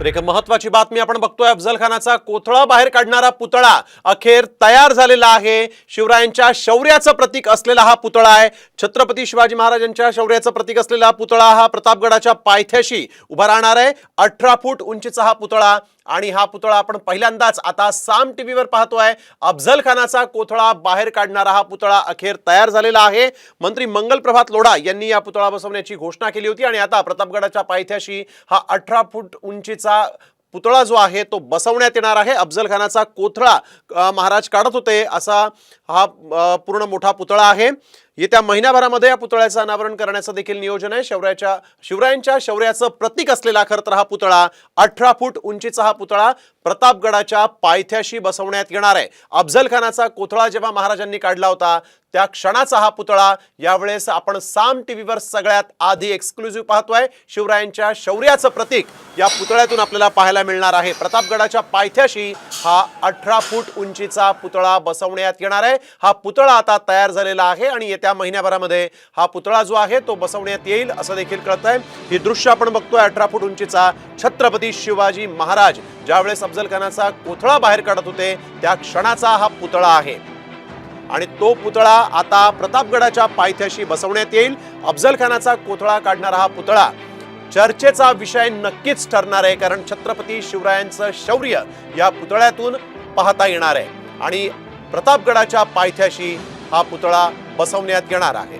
तर एक महत्वाची बातमी आपण बघतोय. अफजल खानाचा कोथळा बाहेर काढणारा पुतळा अखेर तयार झालेला आहे. शिवरायांच्या शौर्याचं प्रतीक असलेला हा पुतळा आहे. छत्रपती शिवाजी महाराजांच्या शौर्याचं प्रतीक असलेला हा पुतळा हा प्रतापगडाच्या पायथ्याशी उभा राहणार आहे. अठरा फूट उंचीचा हा पुतळा आणि हा पुतळा आपण पहिल्यांदाच आता साम टीव्हीवर पाहतोय. अफजल खानाचा कोथळा बाहेर काढणारा हा पुतळा अखेर तयार झालेला आहे. मंत्री मंगल प्रभात लोढा यांनी या पुतळा बसवण्याची घोषणा केली होती आणि आता प्रतापगडाच्या पायथ्याशी हा अठरा फूट उंचीचा पुतळा जो आहे तो बसवण्यात येणार आहे. अफजल खानाचा कोथळा महाराज काढत होते असा हा पूर्ण मोठा पुतळा आहे. येत्या महिन्याभरामध्ये या पुतळ्याचं अनावरण करण्याचं देखील नियोजन आहे. शौर्याच्या शिवरायांच्या शौर्याचं प्रतीक असलेला खरं तर हा पुतळा अठरा फूट उंचीचा हा पुतळा प्रतापगडाच्या पायथ्याशी बसवण्यात येणार आहे. अफजलखानाचा कोथळा जेव्हा महाराजांनी काढला होता त्या क्षणाचा हा पुतळा यावेळेस आपण साम टीव्हीवर सगळ्यात आधी एक्सक्लुझिव्ह पाहतोय. शिवरायांच्या शौर्याचं प्रतीक या पुतळ्यातून आपल्याला पाहायला मिळणार आहे. प्रतापगडाच्या पायथ्याशी हा अठरा फूट उंचीचा पुतळा बसवण्यात येणार आहे. हा पुतळा आता तयार झालेला आहे आणि येत्या महिन्याभरामध्ये हा पुतळा जो आहे तो बसवण्यात येईल असं देखील कळत आहे ही दृश्य आपण बघतोय अठरा फूट उंचीचा छत्रपती शिवाजी महाराज. ज्यावेळेस अफजल खानाचा कोथळा बाहेर काढत होते त्या क्षणाचा हा पुतळा आहे. आणि तो पुतळा आता प्रतापगडाच्या पायथ्याशी बसवण्यात येईल. अफजल खानाचा कोथळा काढणारा हा पुतळा चर्चेचा विषय नक्कीच ठरणार आहे कारण छत्रपती शिवरायांचं शौर्य या पुतळ्यातून पाहता येणार आहे. आणि प्रतापगडाच्या पायथ्याशी हा पुतळा बसवण्यात येणार आहे.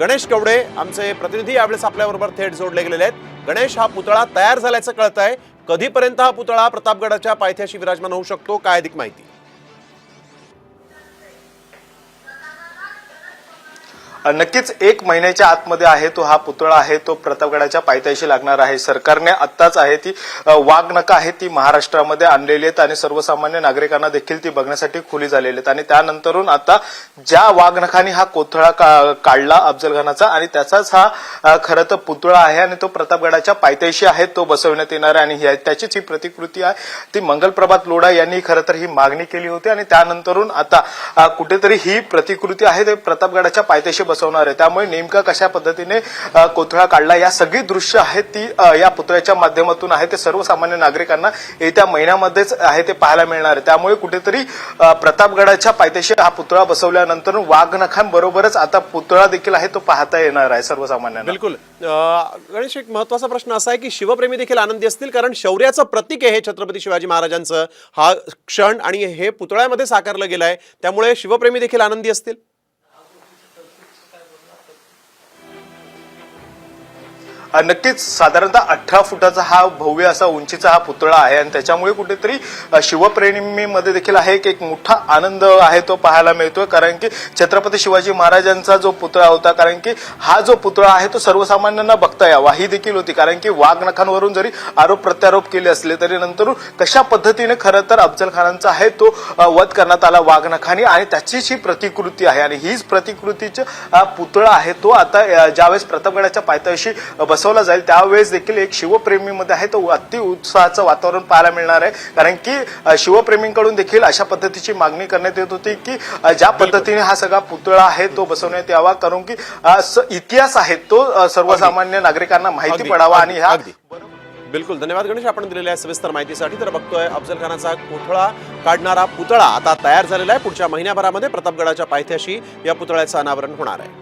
गणेश कवडे आमचे प्रतिनिधी यावेळेस आपल्याबरोबर थेट जोडले गेलेले आहेत. गणेश हा पुतळा तयार झाल्याचं कळत आहे कधीपर्यंत हा पुतळा प्रतापगडाच्या पायथ्याशी विराजमान होऊ शकतो? काय अधिक माहिती? नक्कीच एक महिन्याच्या आतमध्ये आहे तो हा पुतळा आहे तो प्रतापगडाच्या पायथ्याशी लागणार आहे. सरकारने आत्ताच आहे ती अ, आहे ती महाराष्ट्रामध्ये आणलेली आहेत आणि सर्वसामान्य नागरिकांना देखील ती बघण्यासाठी खुली झालेली आहेत. आणि त्यानंतरून आता ज्या वाघनखाने हा कोथळा का- काढला अफजलखानाचा आणि त्याचाच हा खरं तर पुतळा आहे आणि तो प्रतापगडाच्या पायथ्याशी आहे तो बसवण्यात येणार आहे आणि ही- त्याचीच ही प्रतिकृती आहे. ती मंगलप्रभात लोढा यांनी खरं तर ही मागणी केली होती आणि त्यानंतरून आता कुठेतरी ही प्रतिकृती आहे ते प्रतापगडाच्या पायथ्याशी बसवणार आहे. त्यामुळे नेमका कशा पद्धतीने कोथळा काढला या सगळी दृश्य आहेत ती या पुतळ्याच्या माध्यमातून आहे ते सर्वसामान्य नागरिकांना येत्या महिन्यामध्येच आहे ते पाहायला मिळणार आहे. त्यामुळे कुठेतरी प्रतापगडाच्या पायथ्याशी हा पुतळा बसवल्यानंतर वाघनखांबरोबरच आता पुतळा देखील आहे तो पाहता येणार आहे सर्वसामान्यांना. बिलकुल. गणेश एक महत्त्वाचा प्रश्न असा आहे की शिवप्रेमी देखील आनंदी असतील कारण शौर्याचं प्रतीक आहे हे छत्रपती शिवाजी महाराजांचं. हा क्षण आणि हे पुतळ्यामध्ये साकारलं गेलं आहे त्यामुळे शिवप्रेमी देखील आनंदी असतील? नक्कीच साधारणतः अठरा फुटाचा हा भव्य असा उंचीचा हा पुतळा आहे आणि त्याच्यामुळे कुठेतरी शिवप्रेमीमध्ये देखील आहे की एक मोठा आनंद आहे तो पाहायला मिळतोय. कारण की छत्रपती शिवाजी महाराजांचा जो पुतळा होता कारण की हा जो पुतळा आहे तो सर्वसामान्यांना बघता यावा. ही देखील होती. कारण की वाघनखांवरून जरी आरोप प्रत्यारोप केले असले तरी नंतर कशा पद्धतीने खरं तर अफजल खानांचा आहे तो वध करण्यात आला वाघनखानी आणि त्याचीच ही प्रतिकृती आहे. आणि हीच प्रतिकृतीचा पुतळा आहे तो आता ज्यावेळेस प्रतापगडाच्या पायथ्याशी बस बसवला जाईल. त्यावेळेस देखील एक शिवप्रेमीमध्ये आहे तो अति उत्साहाचं वातावरण पाहायला मिळणार आहे. कारण की शिवप्रेमींकडून देखील अशा पद्धतीची मागणी करण्यात येत होती की ज्या पद्धतीने हा सगळा पुतळा आहे तो बसवण्यात यावा. कारण की इतिहास आहे तो सर्वसामान्य नागरिकांना माहिती पडावा आणि ह्या अगदी. बिलकुल. धन्यवाद गणेश. आपण दिलेल्या सविस्तर माहितीसाठी तर बघतोय अफजल खानाचा कोथळा काढणारा पुतळा आता तयार झालेला आहे. पुढच्या महिन्याभरामध्ये प्रतापगडाच्या पायथ्याशी या पुतळ्याचं अनावरण होणार आहे.